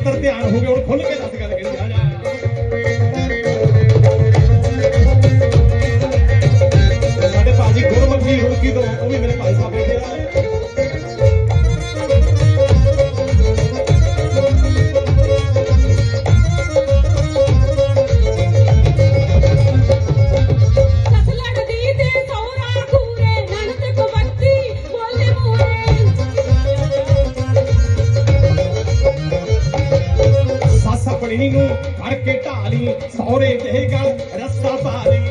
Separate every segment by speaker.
Speaker 1: सत्तर ते ਕੁੜੀ ਨੂੰ
Speaker 2: ਕੇ
Speaker 1: ਢਾਲੀ ਸੌਰੇ ਦੇ ਗੱਲ ਰੱਸਾ
Speaker 2: ਪਾ
Speaker 1: ਲਈ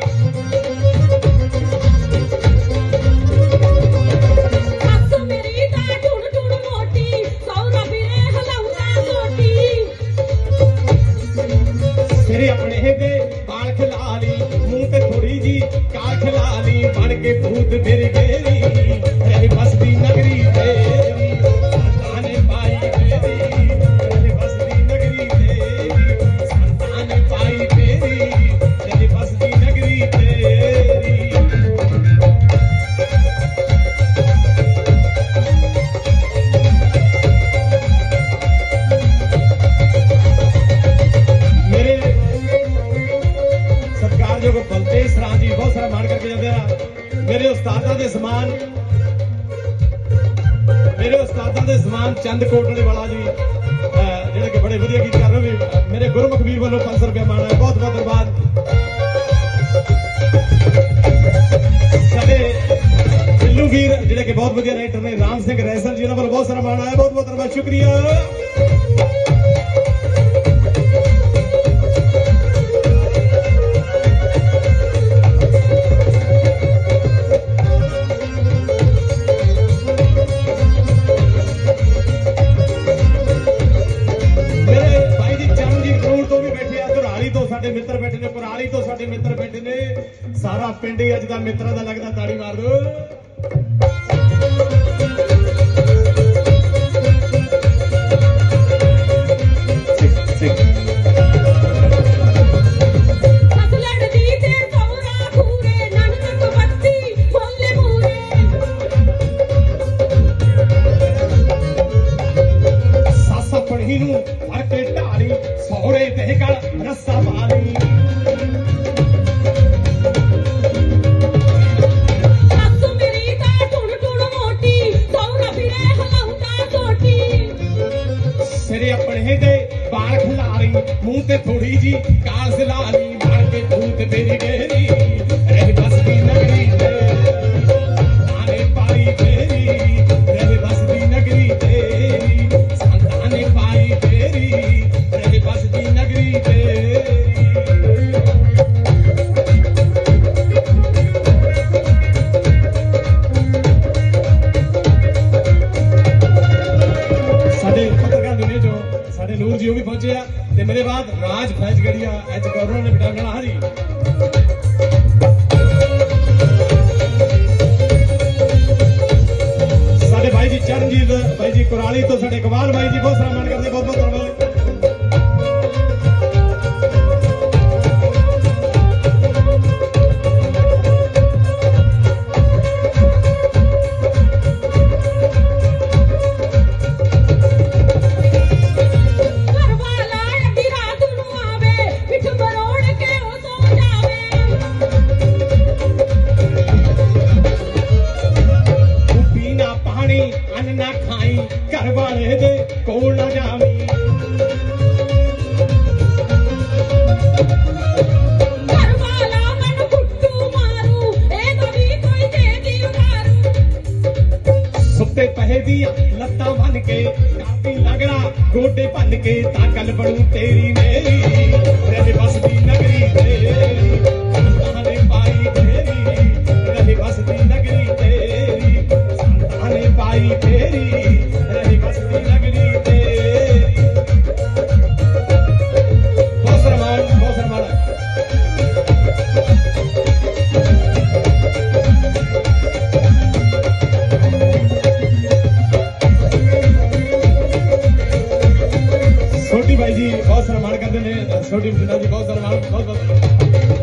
Speaker 1: ਆਪਣੇ ਦੇ ਬਾਲ ਖਿਲਾ ਲਈ ਮੂੰਹ ਤੇ ਥੋੜੀ ਜੀ ਕਾਲ ਖਿਲਾ ਲਈ ਬਣ ਕੇ ਭੂਤ ਮੇਰੇ ਗੇਰੀ ਮੇਰੇ ਕੋਲ ਬਲਤੇ ਸਰਾਂ ਜੀ ਬਹੁਤ ਸਾਰਾ ਮਾਣ ਕਰਕੇ ਜਾਂਦੇ ਆ। ਮੇਰੇ ਉਸਤਾਦਾਂ ਦੇ ਸਮਾਨ, ਮੇਰੇ ਉਸਤਾਦਾਂ ਦੇ ਸਮਾਨ ਚੰਦ ਕੋਟਲੇ ਵਾਲਾ ਜੀ ਜਿਹੜੇ ਕਿ ਬੜੇ ਵਧੀਆ ਗੀਤ ਕਰ ਰਹੇ ਨੇ ਮੇਰੇ ਗੁਰਮੁਖ ਵੀਰ ਵੱਲੋਂ 500 ਰੁਪਏ ਮਾਣ ਹੈ ਬਹੁਤ ਬਹੁਤ ਧੰਨਵਾਦ। ਸਾਡੇ ਬਿੱਲੂ ਵੀਰ, ਜਿਹੜੇ ਕਿ ਬਹੁਤ ਵਧੀਆ ਰਾਈਟਰ ਨੇ, ਰਾਮ ਸਿੰਘ ਰੈਸਲ ਜੀ, ਉਹਨਾਂ ਵੱਲੋਂ ਬਹੁਤ ਸਾਰਾ ਮਾਣ ਹੈ ਬਹੁਤ ਬਹੁਤ ਧੰਨਵਾਦ। ਸ਼ੁਕਰੀਆ। ਨੇ ਪੁਰਾਲੀ ਤੋਂ ਸਾਡੇ ਮਿੱਤਰ ਪਿੰਡ ਨੇ ਸਾਰਾ ਪਿੰਡ ਹੀ ਅੱਜ ਦਾ ਮਿੱਤਰਾਂ ਦਾ ਲੱਗਦਾ ਤਾੜੀ ਮਾਰ
Speaker 2: ਦਿਓ Sabah.
Speaker 1: ਕਾਸ ਲਾਲੀ ਇਕਬਾਲ ਬਾਈ ਕੇ ਤਾਕਲ ਬਣੂ ਤੇਰੀ ਮੇਰੀ। ਰਹਿ ਬਸਦੀ ਨਗਰੀ ਤੇਰੀ ਸੰਤਾਂ ਨੇ ਪਾਈ ਤੇਰੀ। ਰਹਿ ਬਸਦੀ ਨਗਰੀ ਤੇਰੀ, ਸੰਤਾਂ ਨੇ ਪਾਈ ਤੇਰੀ। ਰਹਿ ਬਸਦੀ ਨਗਰੀ ハハハハ!